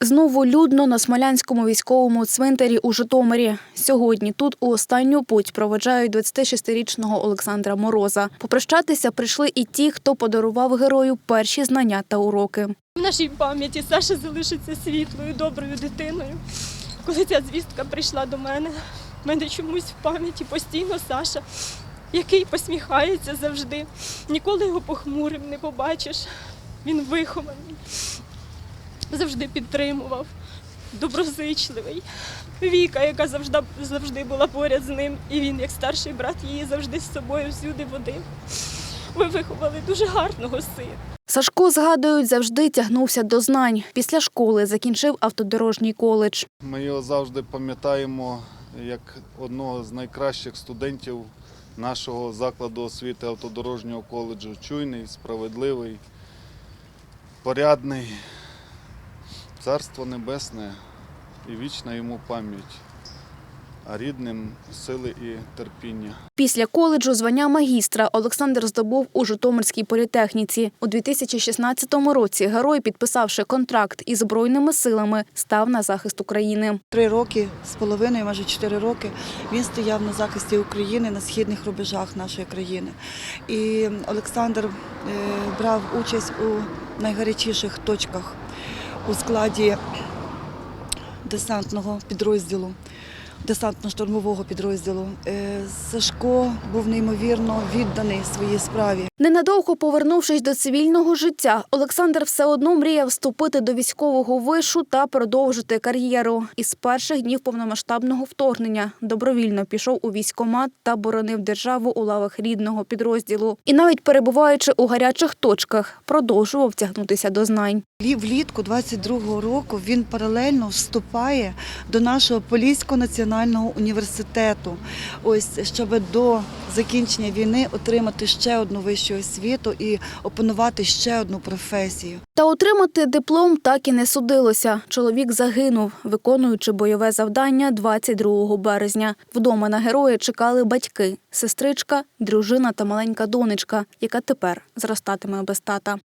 Знову людно на Смолянському військовому цвинтарі у Житомирі. Сьогодні тут у останню путь проведжають 26-річного Олександра Мороза. Попрощатися прийшли і ті, хто подарував герою перші знання та уроки. В нашій пам'яті Саша залишиться світлою, доброю дитиною. Коли ця звістка прийшла до мене, в мене чомусь в пам'яті постійно Саша, який посміхається завжди. Ніколи його похмурим не побачиш. Він вихований, завжди підтримував, доброзичливий. Віка, яка завжди, завжди була поряд з ним, і він, як старший брат, її завжди з собою всюди водив. Ви виховали дуже гарного сина. Сашко, згадують, завжди тягнувся до знань. Після школи закінчив автодорожній коледж. Ми його завжди пам'ятаємо як одного з найкращих студентів нашого закладу освіти автодорожнього коледжу. Чуйний, справедливий, порядний, царство небесне і вічна йому пам'ять, а рідним сили і терпіння. Після коледжу звання магістра Олександр здобув у Житомирській політехніці. У 2016 році герой, підписавши контракт із Збройними силами, став на захист України. Три роки з половиною, майже чотири роки, він стояв на захисті України на східних рубежах нашої країни. І Олександр е, брав участь у найгарячіших точках у складі десантного підрозділу. Десантно-штурмового підрозділу Е, Сашко був неймовірно відданий своїй справі. Ненадовго повернувшись до цивільного життя, Олександр все одно мріяв вступити до військового вишу та продовжити кар'єру. Із перших днів повномасштабного вторгнення добровільно пішов у військкомат та боронив державу у лавах рідного підрозділу. І навіть перебуваючи у гарячих точках, продовжував тягнутися до знань. Лі- Влітку 22-го року він паралельно вступає до нашого Поліського національного університету. Ось щоб до закінчення війни отримати ще одну вищу освіту і опанувати ще одну професію. Та отримати диплом так і не судилося. Чоловік загинув, виконуючи бойове завдання 22 березня. Вдома на героя чекали батьки, сестричка, дружина та маленька донечка, яка тепер зростатиме без тата.